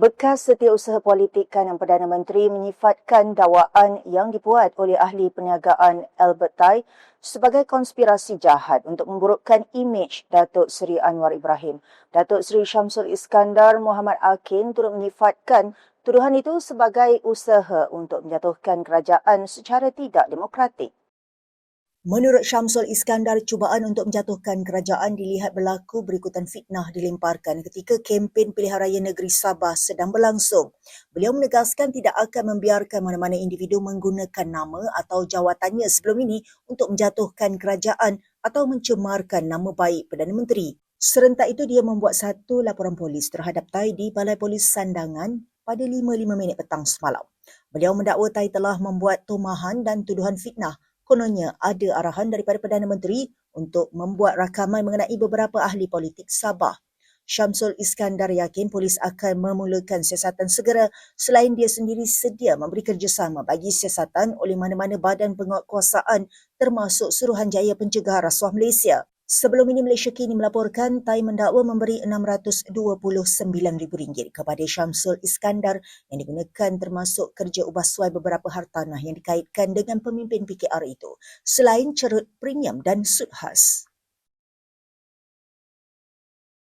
Bekas setiausaha politik kanan Perdana Menteri menyifatkan dakwaan yang dibuat oleh ahli perniagaan Albert Tai sebagai konspirasi jahat untuk memburukkan imej Datuk Seri Anwar Ibrahim. Datuk Seri Syamsul Iskandar Muhammad Akin turut menyifatkan tuduhan itu sebagai usaha untuk menjatuhkan kerajaan secara tidak demokratik. Menurut Syamsul Iskandar, cubaan untuk menjatuhkan kerajaan dilihat berlaku berikutan fitnah dilemparkan ketika kempen pilihan raya negeri Sabah sedang berlangsung. Beliau menegaskan tidak akan membiarkan mana-mana individu menggunakan nama atau jawatannya sebelum ini untuk menjatuhkan kerajaan atau mencemarkan nama baik Perdana Menteri. Serentak itu dia membuat satu laporan polis terhadap Tai di Balai Polis Sandangan pada 5.5 minit petang semalam. Beliau mendakwa Tai telah membuat tumahan dan tuduhan fitnah kononnya ada arahan daripada Perdana Menteri untuk membuat rakaman mengenai beberapa ahli politik Sabah. Syamsul Iskandar yakin polis akan memulakan siasatan segera selain dia sendiri sedia memberi kerjasama bagi siasatan oleh mana-mana badan penguatkuasaan termasuk Suruhanjaya Pencegahan Rasuah Malaysia. Sebelum ini Malaysia kini melaporkan Tai mendakwa memberi RM629,000 kepada Syamsul Iskandar yang digunakan termasuk kerja ubah suai beberapa hartanah yang dikaitkan dengan pemimpin PKR itu selain cerut premium dan sud khas.